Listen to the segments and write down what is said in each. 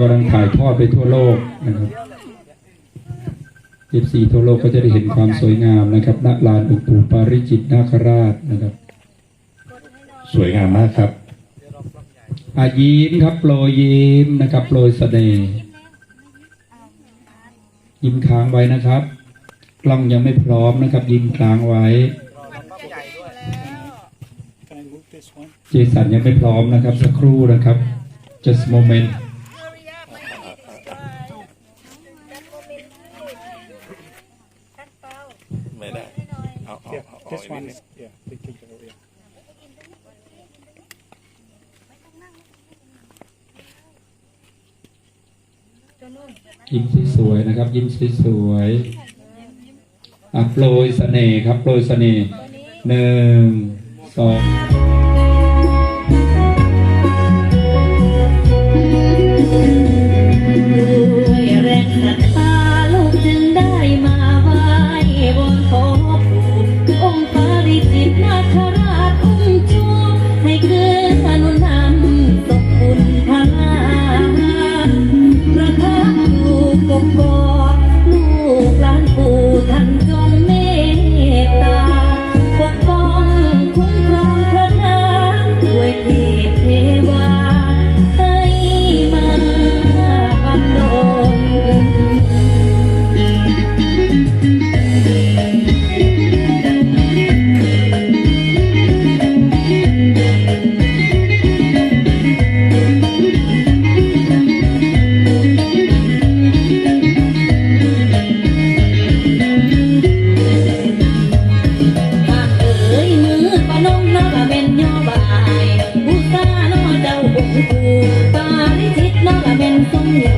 กำลังถ่ายทอดไปทั่วโลกนะครับเอฟซีทั่วโลกก็จะได้เห็นความสวยงามนะครับณลานอุปูปาริจิตนาคราชนะครับ สวยงามมากครับอายิ้มครับโปรยยิ้มนะครับโปรยเสน่ยิ้มค้างไว้นะครับ กล้องยังไม่พร้อมนะครับ ยิ้มค้างไว้เจสันยังไม่พร้อมนะครับ สักครู่นะครับ just moment this one yeah, they keeper. Yeah. ยิ้มสวยๆนะครับ ยิ้มสวยๆอะโปรยเสน่ห์ครับโปรยเสน่ห์หนึ่งสอง ปาริจิตน้องละเมนส่อยู่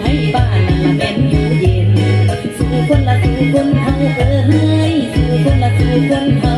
ให้บ้านนั่นละเมนอยู่เย็น สู่คนละสู่คนเฮาเอ้ยสู่คนละสู่คน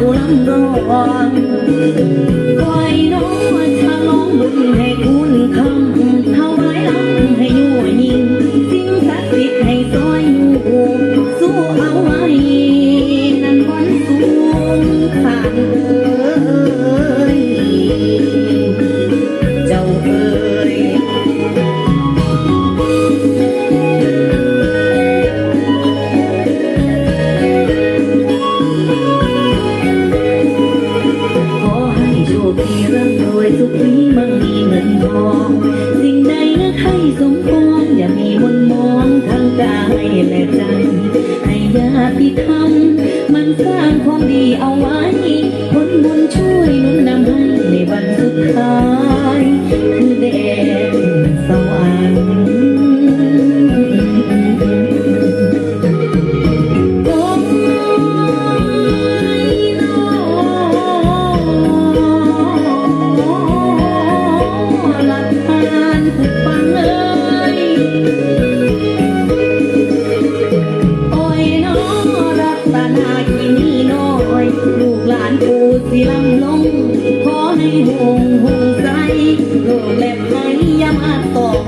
của lắm nó hoàng coi nó xa lón lùng hay cuốn khăm thao bái lắm hay โลแลบไหยามาตก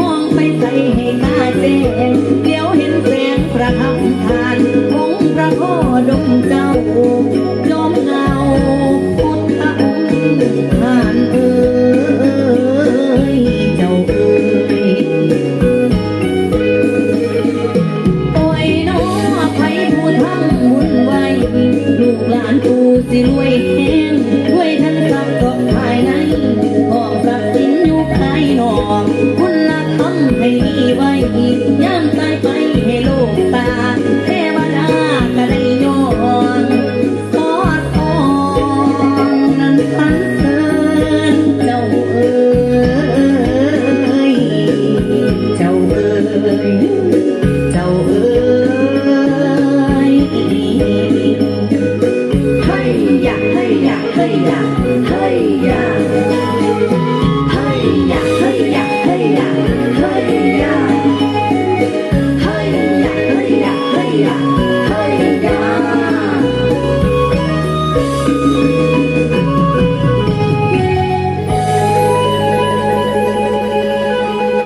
มองไปใส่ให้ตาเจงเดี๋ยวเห็นแสงประคำทานองค์พระพ่อดงเจ้าจอมเงาพุทธองค์านเอ่เจ้าเอ่ยปล่อยน้อไผผู้ทั้งบุญไวลูกหลานผู้สิรวย